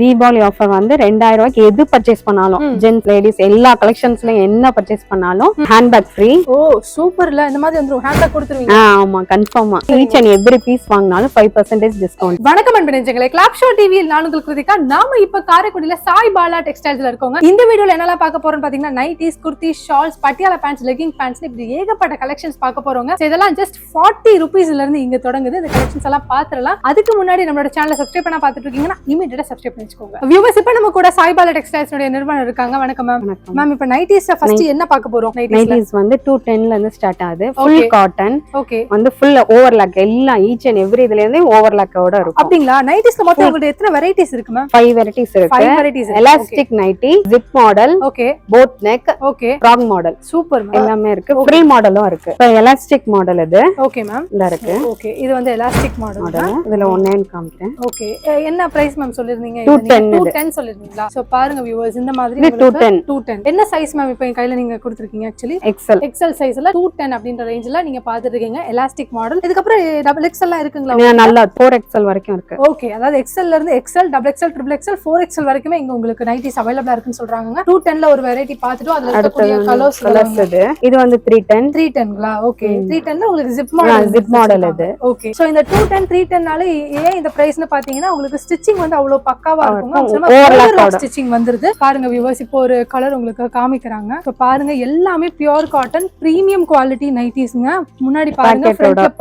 Deepavali offer வந்து ரெண்டாயிரம் ரூபாய்க்கு எது பர்ச்சேஸ் பண்ணாலும். ஜென்ஸ் லேடிஸ் எல்லா கலெக்ஷன்ஸ்லயும் என்ன பர்ச்சேஸ் பண்ணாலும் ஹேண்ட்பேக் ஃப்ரீ ஓ சூப்பர்ல இந்த மாதிரி வந்துரும். ஹேண்ட்பேக் கொடுத்துருவீங்க. ஆமா கன்ஃபார்மா ஈச் அண்ட் எவ்ரி பீஸ் வாங்கினாலும் ஃபைவ் பர்சன்டேஜ் டிஸ்கவுண்ட் வணக்கம் அன்பு நெஞ்சங்களே. கிளாப் ஷோ டிவியில் நான் கிருதிகா நாம இப்ப காரைக்குடியில சாய் பாலா டெக்ஸ்டைல்ஸ்ல இருக்கோங்க. இந்த வீடியோல என்னெல்லாம் பார்க்க போறோம்னு பாத்தீங்கன்னா nighties kurti shawls Patiala pants legging pants இப்படி ஏகப்பட்ட கலெக்ஷன்ஸ் பார்க்க போறோங்க. இதெல்லாம் ஜஸ்ட் ஃபார்ட்டி ருபீஸ்ல இருந்து இங்க தொடங்குது. இந்த கலெக்ஷன்ஸ் எல்லாம் பாத்துறலாம் அதுக்கு முன்னாடி நம்மளோட சேனலை சப்ஸ்கிரைப் பண்ண பாத்துட்டு இருக்கீங்கன்னா இமீடியட்டா சப்ஸ்கிரைப் பண்ணி வச்சுக்கோங்க வியூவர்ஸ் இப்ப நம்ம கூட சாய் பாலா டெக்ஸ்டைல்ஸ் நிறுவனம் இருக்காங்க. வணக்கம் மேம் மேம் இப்ப நைட்டிஸ் ஃபர்ஸ்ட் என்ன பார்க்க போறோம்? நைட்டிஸ்ல நைட்டிஸ் வந்து டூ டென்ல இருந்து ஸ்டார்ட் ஆகுது. ஃபுல். காட்டன் ஓகே வந்து ஃபுல் ஓவர்லாக் எல்லாம் ஈச் அண்ட் எவ்ரி இதுல இருந்து ஓவர்லாக்கோட இருக்கும். அப்படிங்களா? நைட்டிஸ்ல மொத்தம் உங்கள்ட்ட எத்தனை வெரைட்டிஸ் இருக்கு மேம் ஃபைவ் வெரைட்டிஸ் இருக்கு. Five varieties elastic nightie zip model okay boat neck okay frock model super எல்லாமே இருக்கு. ஃப்ரில் மாடலும் இருக்கு. இப்போ எலாஸ்டிக் மாடல் இது. ஓகே மேம் இந்த இருக்கு. ஓகே இது வந்து எலாஸ்டிக் மாடல் மாடல் இதுல ஒன்னேன்னு காமிக்கிறேன். ஓகே என்ன பிரைஸ் மேம் சொல்லிருந்தீங்க? 210 டூ டென் சொல்லிருந்தீங்களா சோ பாருங்க வியூவர்ஸ் இந்த மாதிரி இது 210. டூ டென் என்ன சைஸ் மேம் இப்போ என் கையில நீங்க கொடுத்துருக்கீங்க ஆக்சுவலி எக்ஸல் எக்ஸல் சைஸ்ல டூ டென் அப்படின்ற ரேஞ்சில் நீங்க பாத்துட்டு இருக்கீங்க எலாஸ்டிக் மாடல் இதுக்கப்புறம் டபுள் எக்ஸ்எல் எல்லாம் இருக்குங்களா நல்லா ஃபோர் எக்ஸல் வரைக்கும் இருக்கு. ஓகே அதாவது எக்ஸ்எல்ல இருந்து XL double XL triple XL four XL வரைக்குமே இங்க உங்களுக்கு நைட்டிஸ் அவைலபிளா இருக்குன்னு சொல்றாங்க டூ டென்ல ஒரு வெரைட்டி பார்த்துட்டு அதுல இருக்கக்கூடிய கலர்ஸ் கலர்ஸ் இது. இது வந்து த்ரீ டென் த்ரீ டென்ங்களா ஓகே. த்ரீ டென்ல உங்களுக்கு ஜிப் மாடல் இது. ஓகே சோ இந்த டூ டென் த்ரீ டென்னால ஏன் இந்த பிரைஸ்னு பாத்தீங்கன்னா உங்களுக்கு ஸ்டிச்சிங் வந்து அவ்வளவு பக்காவா இருக்கும். ஸ்டிச்சிங் வந்துருது. பாருங்க வியூவர்ஸ் இப்போ ஒரு கலர் உங்களுக்கு காமிக்கிறாங்க. இப்போ பாருங்க எல்லாமே பியூர் காட்டன் பிரீமியம் குவாலிட்டி நைட்டிஸ்ங்க முன்னாடி பாருங்க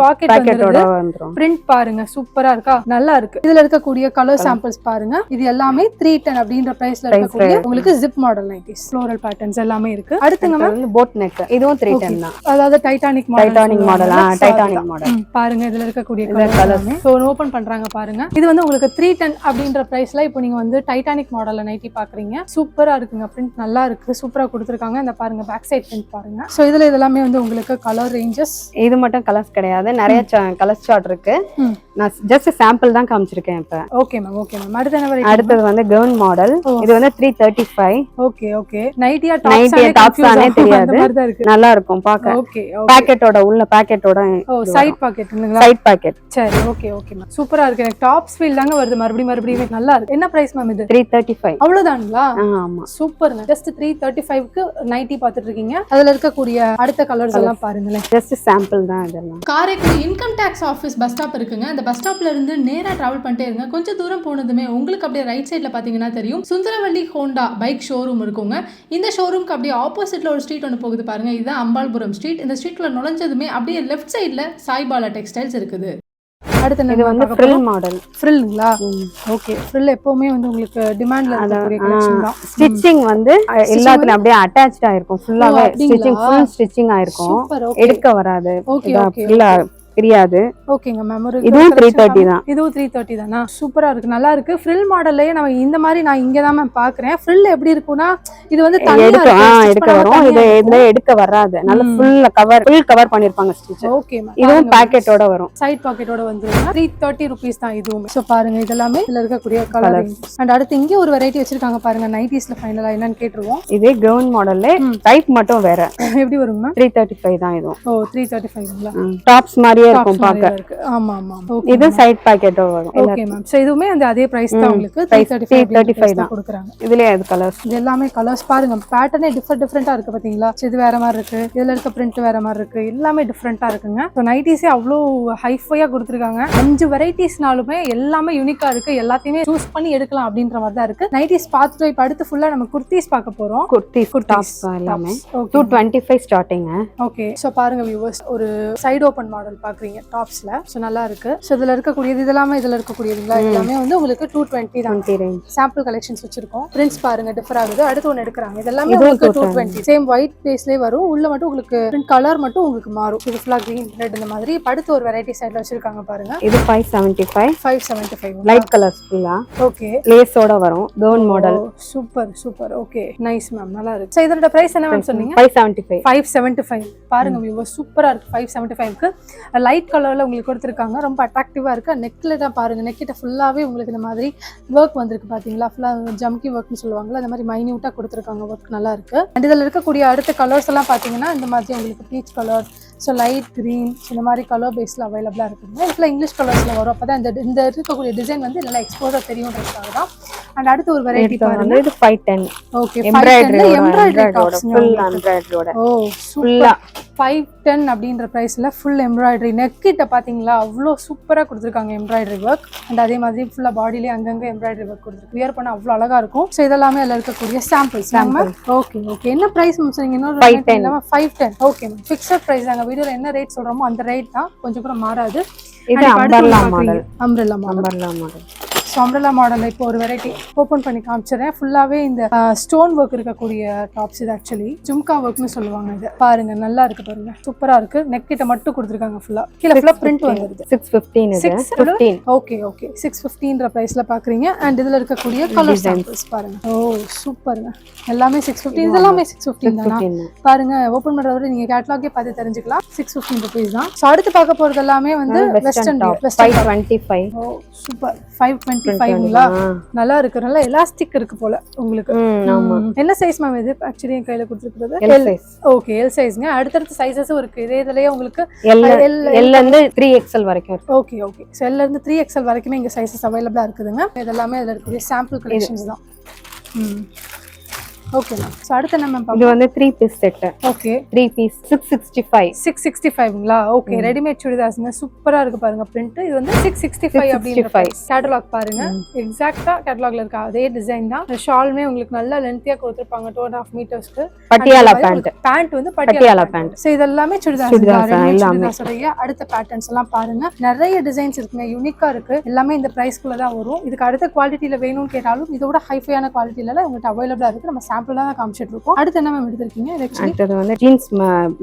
பாக்கெட் வந்துருது. பிரிண்ட் பாருங்க சூப்பரா இருக்கா? நல்லா இருக்கு. இதுல இருக்கக்கூடிய கலர் சாம்பிள்ஸ் பாருங்க. இது எல்லாமே த்ரீ டென் அப்படின்ற பிரைஸ்ல இருக்கக்கூடிய. உங்களுக்கு zip model nighties floral patterns எல்லாமே இருக்கு. அடுத்துங்க மேம் போட் நெக் இதுவும் த்ரீ டென் தான். அதாவது Titanic Titanic model Titanic model பாருங்க இதுல இருக்கக்கூடிய கலர் ஓபன் பண்றாங்க பாருங்க. இது வந்து உங்களுக்கு த்ரீ டென் அப்படின்ற பிரைஸ்ல இப்போ நீங்க வந்து டைட்டானிக் மாடல்ல நைட்டி பாக்குறீங்க. சூப்பரா இருக்குங்க பிரிண்ட் நல்லா இருக்கு. சூப்பரா கொடுத்துருக்காங்க. இந்த பாருங்க பேக் சைட் பிரிண்ட் பாருங்க. ஸோ இதுல இதெல்லாமே வந்து உங்களுக்கு கலர் ரேஞ்சஸ் இது மட்டும் கலர்ஸ் கிடையாது. நிறைய கலர் சார்ட் இருக்கு. ம். நான் ஜஸ்ட் சாம்பிள் தான் காமிச்சிருக்கேன் இப்ப. ஓகே மேம் ஓகே மேம் அடுத்து என்ன அடுத்தது வந்து கவுன் மாடல். இது வந்து three thirty five okay okay நைட்டியா Nighty-யா tops ஆனே தெரியாது. நல்லா இருக்கும் பார்க்க ஓகே பாக்கெட்டோட உள்ள பாக்கெட்டோட ஓ சைட் பாக்கெட்டுங்களா சைட் பாக்கெட் சரி ஓகே ஓகே மேம் சூப்பரா இருக்கு. எனக்கு டாப்ஸ் ஃபீல் தாங்க வருது. மறுபடியும் மறுபடியும் நல்லா இருக்கு. என்ன பிரைஸ் மேம் இது? த்ரீ தேர்ட்டி ஃபைவ் அவ்வளவுதானுங்களா ஆமா. சூப்பருங்க ஜஸ்ட் த்ரீ தேர்ட்டி ஃபைவ்க்கு நைட்டி பார்த்துட்டு இருக்கீங்க அதுல இருக்கக்கூடிய அடுத்த கலர்ஸ் எல்லாம் பாருங்களேன். ஜஸ்ட் சாம்பிள் தான் இதெல்லாம். Karaikudi income tax office bus stop இருக்குங்க. அந்த பஸ் ஸ்டாப்ல இருந்து நேரா டிராவல் பண்ணிட்டே இருங்க. கொஞ்சம் தூரம் போனதுமே உங்களுக்கு அப்படியே ரைட் சைடில் பார்த்தீங்கன்னா தெரியும். சுந்தரவள்ளி ஹோண்டா பைக் ஷோரூம் இருக்குங்க. இந்த ஷோரூம்க்கு அப்படியே ஆப்போசிட்ல ஒரு ஸ்ட்ரீட் ஒன்று போகுது பாருங்க. இதுதான் அம்பாள்புரம் ஸ்ட்ரீட் இந்த ஸ்ட்ரீட்ல நுழைஞ்சதுமே அப்படியே லெஃப்ட் சைடில் சாய்பாலா டெக்ஸ்டைல்ஸ் இருக்குது. அடுத்து இது வந்து ஃப்ரில் மாடல் ஃப்ரில்ங்களா ஓகே ஃப்ரில் எப்பவுமே வந்து உங்களுக்கு டிமாண்ட்ல இருக்கக்கூடிய கலெக்ஷன் தான். ஸ்டிச்சிங் வந்து எல்லாத்துலயும் அப்படியே அட்டாச்ட் ஆயிருக்கும். ஃபுல்லாவே? ஸ்டிச்சிங் ஃபுல் ஸ்டிச்சிங் ஆயிருக்கும். எடுக்க வராது. ஓகே ஓகே பிரியாது ஓகேங்க மேம் ஒரு இதுவும் த்ரீ தேர்ட்டி தான். இதுவும் த்ரீ தேர்ட்டி தானா? சூப்பரா இருக்கு. நல்லா இருக்கு. ஃப்ரில் மாடல்லையே நம்ம இந்த மாதிரி நான் இங்க தான் மேம் பாக்குறேன். ஃப்ரில் எப்படி இருக்கும்னா இது வந்து எடுக்க எடுக்க வரும். இது இதுல எடுக்க வராது. நல்ல. ஃபுல் கவர் ஃபுல் கவர் பண்ணிருப்பாங்க ஸ்டிச் ஓகே மேம் இதுவும் பாக்கெட்டோட வரும். சைட் பாக்கெட்டோட வந்துருங்க த்ரீ தேர்ட்டி ருபீஸ் தான் இதுவுமே. ஸோ பாருங்க இதெல்லாமே இதுல இருக்கக்கூடிய கலர் அண்ட் அடுத்து இங்கே ஒரு வெரைட்டி வச்சிருக்காங்க பாருங்க. நைட்டிஸ்ல ஃபைனலா என்னன்னு கேட்டுருவோம். இதே கவுன் மாடல்ல. டைப் மட்டும் வேற. எப்படி வருங்க மேம் த்ரீ தேர்ட்டி ஃபைவ் தான் இதுவும். ஓ த்ரீ தேர்ட்டி ஃபைவ்ங்களா டாப்ஸ் மாதிரியே இருக்கும் இருக்கு. ஆமா ஆமா இது சைட் பாக்கெட்டோ வரும். ஓகே மேம் ஸோ இதுவுமே அந்த அதே பிரைஸ் தான். உங்களுக்கு. த்ரீ Price தேர்ட்டி 335 ஃபைவ் தான். கொடுக்குறாங்க. இதுலயே அது கலர்ஸ் இது எல்லாமே கலர்ஸ் பாருங்க பேட்டர்னே டிஃப்ரெண்ட் டிஃப்ரெண்டா இருக்கு பாத்தீங்களா? இது வேற மாதிரி இருக்கு. இதுல இருக்க பிரிண்ட் வேற மாதிரி இருக்கு. எல்லாமே டிஃப்ரெண்டா இருக்குங்க. ஸோ நைட்டிஸே அவ்வளோ ஹைஃபையா கொடுத்துருக்காங்க. அஞ்சு வெரைட்டிஸ்னாலுமே எல்லாமே யூனிக்கா இருக்கு. எல்லாத்தையுமே சூஸ் பண்ணி எடுக்கலாம் அப்படின்ற மாதிரி தான் இருக்கு. நைட்டிஸ் பார்த்துட்டு இப்போ அடுத்து ஃபுல்லா நம்ம குர்த்திஸ் பார்க்க போறோம். குர்த்திஸ் Kurtis. டாப்ஸ் எல்லாமே two twenty five starting okay so பாருங்க வியூவர்ஸ் ஒரு சைடு ஓப்பன் மாடல் பாக்குறீங்க டாப்ஸ்ல ஸோ நல்லா இருக்கு ஸோ இதுல இருக்கக்கூடியது இதெல்லாமே இதுல இருக்கக்கூடியதுங்களா? எல்லாமே வந்து உங்களுக்கு டூ டுவெண்ட்டி தான். சாம்பிள் கலெக்ஷன்ஸ் வச்சிருக்கோம். பிரிண்ட்ஸ் பாருங்க டிஃபர் ஆகுது. அடுத்து ஒன்று எடுக்கிறாங்க. இதெல்லாமே உங்களுக்கு டூ 220. டுவெண்ட்டி சேம் ஒயிட் பேஸ்லேயே வரும். உள்ள மட்டும் உங்களுக்கு கலர் மட்டும் உங்களுக்கு மாறும். இது ஃபுல்லாக க்ரீன் ரெட் இந்த மாதிரி. அடுத்து ஒரு வெரைட்டி சைடில் வச்சிருக்காங்க பாருங்க. இது five seventy five five seventy five light colours ஃபுல்லா ஓகே லேஸோட வரும். Gown model super super okay nice ma'am நல்லா இருக்கு ஸோ இதோட பிரைஸ் என்ன மேம் சொன்னீங்க? Five seventy five five seventy five பாருங்க வியூவர் சூப்பராக இருக்கு. ஃபைவ் செவன்ட்டி ஃபைவ்க்கு லைட் கலரில் உங்களுக்கு கொடுத்துருக்காங்க. ரொம்ப அட்ராக்டிவாக இருக்கு. நெக்கில் தான் பாருங்க. நெக்கிட்ட ஃபுல்லாகவே உங்களுக்கு இந்த மாதிரி ஒர்க் வந்திருக்கு பார்த்தீங்களா ஃபுல்லாக ஜம்கி ஒர்க்னு சொல்லுவாங்கல்ல அந்த மாதிரி மைன்யூட்டாக கொடுத்துருக்காங்க. ஒர்க் நல்லா இருக்கு. அண்ட் இதில் இருக்கக்கூடிய அடுத்த கலர்ஸ் எல்லாம் பார்த்தீங்கன்னா இந்த மாதிரி உங்களுக்கு peach colour so light green இந்த மாதிரி கலர் பேஸில் அவைலபிளாக இருக்குங்க. இதில் இங்கிலீஷ் கலர்ஸில் வரும். அப்போ தான் இந்த இந்த இருக்கக்கூடிய டிசைன் வந்து நல்லா எக்ஸ்போஸாக தெரியுன்றதுக்காக தான். அண்ட் அடுத்து ஒரு வெரைட்டி பாருங்க. இது five ten okay embroidery oh ஃபுல்லா ஃபைவ் டென் அப்படின்ற ப்ரைஸில் ஃபுல் எம்ப்ராய்டரி நெக் கிட்ட பார்த்தீங்களா அவ்வளோ சூப்பராக கொடுத்துருக்காங்க எம்ப்ராய்டரி ஒர்க் அண்ட் அதே மாதிரி ஃபுல்லாக பாடியிலே அங்கங்கே எம்ப்ராய்டரி ஒர்க் கொடுத்துருக்கு. வியர் பண்ண அவ்வளோ அழகாக இருக்கும். ஸோ இதெல்லாமே அதில் இருக்கக்கூடிய சாம்பிள்ஸ் நம்ம ஓகே ஓகே என்ன ப்ரைஸ் சொன்னீங்க இன்னொரு 510. இல்லாமல் five ten okay ma'am fixed price நாங்கள் வீடியோவில் என்ன ரேட் சொல்கிறோமோ அந்த ரேட் தான். கொஞ்சம் கூட மாறாது. இது umbrella model umbrella model model so umbrella மாடலில் இப்போ ஒரு வெரைட்டி ஓப்பன் பண்ணி காமிச்சிடுறேன். ஃபுல்லாகவே இந்த ஸ்டோன் ஒர்க் இருக்கக்கூடிய டாப்ஸ் இது ஆக்சுவலி ஜும்கா ஒர்க்னு சொல்லுவாங்க இது. பாருங்க நல்லா இருக்கு பாருங்க. சூப்பரா இருக்கு. நெக் கிட்ட மட்டும் கொடுத்துருக்காங்க ஃபுல்லா கீழே ஃபுல்லா பிரிண்ட் வந்துருது. Six fifteen fifteen okay okay six ஃபிஃப்டின்ற ப்ரைஸ்ல பாக்குறீங்க. அண்ட் இதுல இருக்கக்கூடிய கலர் சாம்பிள்ஸ் பாருங்க. ஓ சூப்பருங்க எல்லாமே சிக்ஸ் ஃபிஃப்டி இதெல்லாமே சிக்ஸ் ஃபிஃப்டின் தானா? ஃபிஃப்டீன் பாருங்க ஓப்பன் பண்றத நீங்க கேட்லாகே பார்த்து தெரிஞ்சுக்கலாம். சிக்ஸ் ஃபிஃப்டின் ருபீஸ் தான். ஸோ அடுத்து பார்க்க போறது எல்லாமே வந்து western western top western five twenty five oh super five twenty ஃபைவ்ங்களா நல்லா இருக்கு நல்லா எலாஸ்டிக் இருக்கு போல உங்களுக்கு. என்ன சைஸ் மேம் இது? ஆக்சுவலி என் கையில கொடுத்துருக்குறது? ஓகே எல் சைஸ்ங்க அடுத்தடுத்த சைஸஸும் இருக்கு. இதே இதுலயே உங்களுக்கு எல் எல் எல்ல இருந்து த்ரீ எக்ஸ்எல் வரைக்கும் ஓகே ஓகே ஸோ எல்ல இருந்து த்ரீ எக்ஸ்எல் வரைக்குமே இங்க சைஸஸ் அவைலபிளா இருக்குதுங்க. இதெல்லாமே அதில் இருக்கக்கூடிய சாம்பிள் கலெக்ஷன்ஸ் தான். ம். ஓகே மேம் ஸோ அடுத்து என்ன மேம் இது வந்து three piece set okay three piece six sixty five six sixty ஃபைவ்ங்களா okay readymade சுடிதாஸ்ங்க சூப்பரா இருக்கு பாருங்க பிரிண்ட் இது வந்து சிக்ஸ் சிக்ஸ்டி ஃபைவ் அப்படின்ற 665. கேட்டலாக் பாருங்க. எக்ஸாக்டா கேட்டலாக்ல இருக்க அதே டிசைன் தான். ஷாலுமே உங்களுக்கு நல்லா லென்த்தியா கொடுத்துருப்பாங்க டூ அண்ட் ஹாஃப் மீட்டர்ஸ்க்கு பட்டியாலா பேண்ட் பேண்ட் வந்து பட்டியாலா. பேண்ட் ஸோ இதெல்லாமே எல்லாமே. சுடிதாஸோடைய அடுத்த பேட்டர்ன்ஸ் எல்லாம் பாருங்க. நிறைய டிசைன்ஸ் இருக்குங்க. யூனிக்கா இருக்கு. எல்லாமே இந்த பிரைஸ்க்குள்ள தான் வரும். இதுக்கு அடுத்த குவாலிட்டியில வேணும்னு கேட்டாலும் இதோட ஹைஃபையான குவாலிட்டியில உங்கள்கிட்ட அவைலபிளா இருக்கு. நம்ம சாம்பிள் தான் காமிச்சிட்டு இருக்கோம் அடுத்து என்ன மேம் எடுத்திருக்கீங்க? அடுத்தது வந்து jeans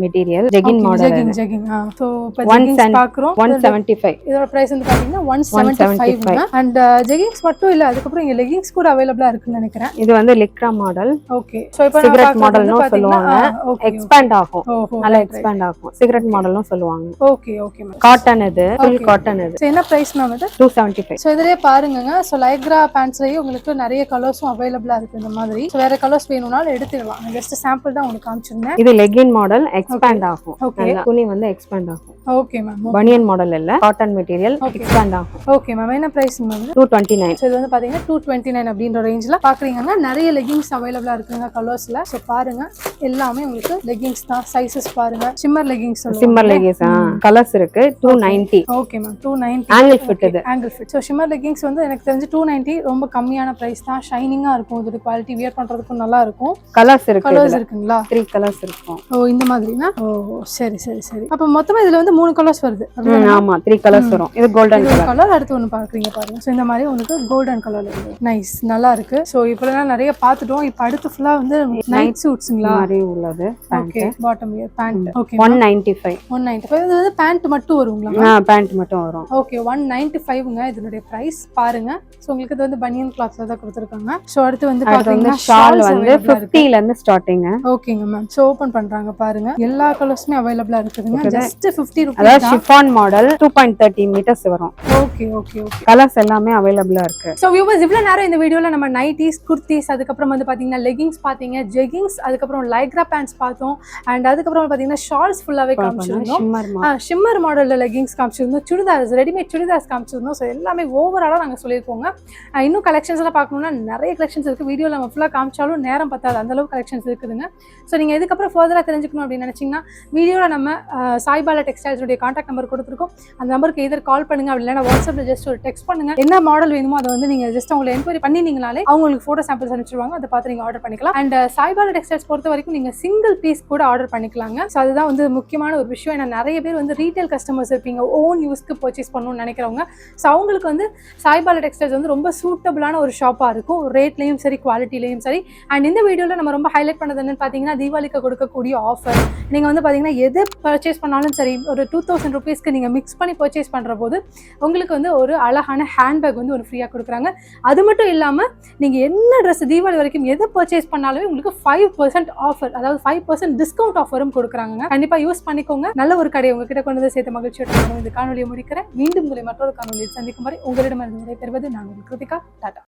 material jegging model jegging jegging so இப்போ பார்க்குறோம். ஒன் செவன்டி ஃபைவ் இதோட பிரைஸ் வந்து பாத்தீங்கன்னா one seventy five and jeggings மட்டும் இல்ல அதுக்கப்புறம் இங்க லெகிங்ஸ் கூட அவைலபிளா இருக்குன்னு நினைக்கிறேன். இது வந்து லிக்ரா மாடல் ஓகே ஸோ இப்போ சிகரெட் மாடல்னும் சொல்லுவாங்க. ஓகே எக்ஸ்பேண்ட் ஆகும். நல்லா எக்ஸ்பேண்ட் ஆகும். சிகரெட் மாடலும் சொல்லுவாங்க. ஓகே ஓகே மேம் காட்டன் இது ஃபுல் காட்டன் இது. என்ன பிரைஸ் மேம் இது? டூ செவன்டி ஃபைவ் ஸோ இதுலயே பாருங்கங்க. ஸோ லைக்ரா பேண்ட்ஸ்லயே உங்களுக்கு நிறைய கலர்ஸும் அவைலபிளா இருக்கு இந்த மாதிரி. வேற கலர்ஸ் வேணும்னாலும் எடுத்துக்கலாம் ஜஸ்ட் சாம்பிள் தான் உங்களுக்கு காமிச்சிருந்தேன். இது லெகின் மாடல் எக்ஸ்பேண்ட் ஆகும். துணி வந்து எக்ஸ்பேண்ட் ஆகும். ஓகே மேம் பனியன் மாடல் இல்ல காட்டன் மெட்டீரியல் எக்ஸ்பேண்ட் ஆகும் ஓகே மேம் என்ன price ma'am two twenty nine so இது வந்து டுவெண்ட்டி நைன் அப்படின்ற ரேஞ்சில் பார்க்குறீங்கன்னா நிறைய லெகிங்ஸ் அவைலபிளாக இருக்குங்க கலர்ஸில் ஸோ பாருங்க. எல்லாமே உங்களுக்கு லெகிங்ஸ் தான் சைஸஸ் பாருங்க. Shimmer leggings shimmer leggings colours இருக்கு. Two ninety okay ma'am two ninety ankle fit இது. Ankle fit so shimmer leggings வந்து எனக்கு தெரிஞ்சு டூ நைன்ட்டி ரொம்ப கம்மியான ப்ரைஸ் தான். ஷைனிங்காக இருக்கும். இதோட குவாலிட்டி வியர் பண்ணுறதுக்கும் நல்லா இருக்கும். கலர்ஸ் இருக்கு கலர்ஸ் இருக்குங்களா? த்ரீ கலர்ஸ் இருக்கும். ஓ இந்த மாதிரினா? ஓ சரி சரி சரி. அப்போ மொத்தமாக இதில் வந்து மூணு கலர்ஸ் வருது. ஆமா த்ரீ கலர்ஸ் வரும். இது கோல்டன் கலர் கலர் அடுத்து ஒன்று பார்க்குறீங்க பாருங்க. ஸோ இந்த மாதிரி உங்களுக்கு கோல்டன் கலர்ல இருக்கு. நைஸ் நல்லா இருக்கு. ஸோ இப்போலாம் நிறைய பார்த்துட்டோம் இப்போ அடுத்து ஃபுல்லாக வந்து நைட் சூட்ஸுங்களா மாதிரி உள்ளது okay bottom ear pant okay one ninety five one ninety five இது வந்து பேண்ட் மட்டும் வருங்களா பேண்ட் மட்டும் வரும். ஓகே ஒன் நைன்டி ஃபைவ்ங்க இதனுடைய ப்ரைஸ் பாருங்க. ஸோ உங்களுக்கு இது வந்து பனியன் கிளாத்ல தான் கொடுத்துருக்காங்க. ஸோ அடுத்து வந்து வந்து பார்த்தீங்கன்னா ஷால் வந்து ஃபிஃப்டில இருந்து ஸ்டார்டிங் ஓகேங்க மேம் ஸோ ஓப்பன் பண்றாங்க பாருங்க. எல்லா கலர்ஸுமே அவைலபிளா இருக்குதுங்க. ஜஸ்ட் ஃபிஃப்டி அதாவது rupees chiffon model two point thirty metres வரும். ஓகே ஓகே ஓகே கலர்ஸ் எல்லாமே அவைலபிளா இருக்கு. ஸோ வியூவர்ஸ் இவ்வளோ நேரம் இந்த வீடியோவில் நம்ம நைட்டிஸ் குர்த்திஸ் அதுக்கப்புறம் வந்து பார்த்தீங்கன்னா லெகிங்ஸ் பார்த்தீங்க ஜெகிங்ஸ் அதுக்கப்புறம் லைக்ரா பேண்ட்ஸ் பார்த்தோம். அண்ட் அதுக்கப்புறம் பார்த்தீங்கன்னா ஷால்ஸ் ஃபுல்லாகவே காமிச்சிருந்தோம். ஷிம்மர் மாடலில் லெகிங்ஸ் காமிச்சிருந்தோம். சுடிதார்ஸ் ரெடிமேட் சுடிதார்ஸ் காமிச்சிருந்தோம். ஸோ எல்லாமே ஓவராலாக நாங்கள் சொல்லியிருக்கோங்க. இன்னும் கலெக்ஷன்ஸ் எல்லாம் பார்க்கணும்னா நிறைய கலெக்ஷன்ஸ் இருக்குது வீடியோவில் நம்ம ஃபுல்லாக காமிச்சாலும் நேரம் பத்தாது. அந்த அளவுக்கு கலெக்ஷன்ஸ் இருக்குதுங்க. ஸோ நீங்கள் இதுக்கப்புறம் ஃபர்தராக தெரிஞ்சுக்கணும் அப்படின்னு நினச்சிங்கன்னா வீடியோவில் நம்ம சாய்பாலா டெக்ஸ்டைல்ஸுடைய காண்டாக்ட் நம்பர் கொடுத்துருக்கோம். அந்த நம்பருக்கு எதர் கால் பண்ணுங்க அப்படி இல்லைன்னா வாட்ஸ்அப்பில் ஜஸ்ட் ஒரு டெக்ஸ்ட் பண்ணுங்க. என்ன மாடல் வேணுமோ அதை வந்து நீங்கள் ஜஸ்ட் அவங்களை என்கொயரி பண்ணினீங்கனாலே அவங்களுக்கு ஃபோட்டோ சாம்பிள்ஸ் அனுப்பிச்சிருவாங்க. அதை பார்த்து நீங்கள் ஆர்டர் பண்ணிக்கலாம். அண்ட் சாய்பாலா டெக்ஸ்டைல்ஸ் பொறுத்த வரைக்கும் நீங்கள் சிங்கிள் பீஸ் கூட ஆர்டர் பண்ணிக்கலாங்க. ஸோ அதுதான் வந்து முக்கியமான ஒரு விஷயம். ஏன்னா நிறைய பேர் வந்து ரீட்டைல் கஸ்டமர்ஸ் இருப்பீங்க. ஓன் யூஸ்க்கு பர்ச்சேஸ் பண்ணணும்னு நினைக்கிறவங்க. ஸோ அவங்களுக்கு வந்து சாய்பாலா டெக்ஸ்டைல்ஸ் வந்து ரொம்ப சூட்டபிளான ஒரு ஷாப்பாக இருக்கும். ரேட்லேயும் சரி குவாலிட்டிலையும் சரி. அண்ட் இந்த வீடியோவில் நம்ம ரொம்ப ஹைலைட் பண்ணது என்னன்னு பார்த்தீங்கன்னா தீபாவளிக்கு கொடுக்கக்கூடிய ஆஃபர் நீங்கள் வந்து பார்த்தீங்கன்னா எது பர்ச்சேஸ் பண்ணாலும் சரி ஒரு ஒரு டூ தௌசண்ட் ருபீஸ்க்கு நீங்கள் மிக்ஸ் பண்ணி பர்ச்சேஸ் பண்ணுற போது உங்களுக்கு வந்து ஒரு அழகான ஹேண்ட்பேக் வந்து ஒரு ஃப்ரீயாக கொடுக்குறாங்க. அது மட்டும் இல்லாமல் நீங்கள் என்ன ட்ரெஸ் தீபாவளி வரைக்கும் எதை பர்ச்சேஸ் பண்ணாலுமே உங்களுக்கு ஃபைவ் பர்சன்ட் ஆஃபர் அதாவது ஃபைவ் பர்சன்ட் டிஸ்கவுண்ட் ஆஃபரும் கொடுக்குறாங்க கண்டிப்பாக யூஸ் பண்ணிக்கோங்க. நல்ல ஒரு கடையை உங்ககிட்ட கொண்டு வந்து சேர்த்து மகிழ்ச்சியோட நான் இந்த காணொலியை முடிக்கிறேன். மீண்டும் உங்களை மற்றொரு காணொலியில் சந்திக்கும் வரை உங்களிடமிருந்து விடைபெறுவது நான் உங்கள் கிருத்திகா. டாடா.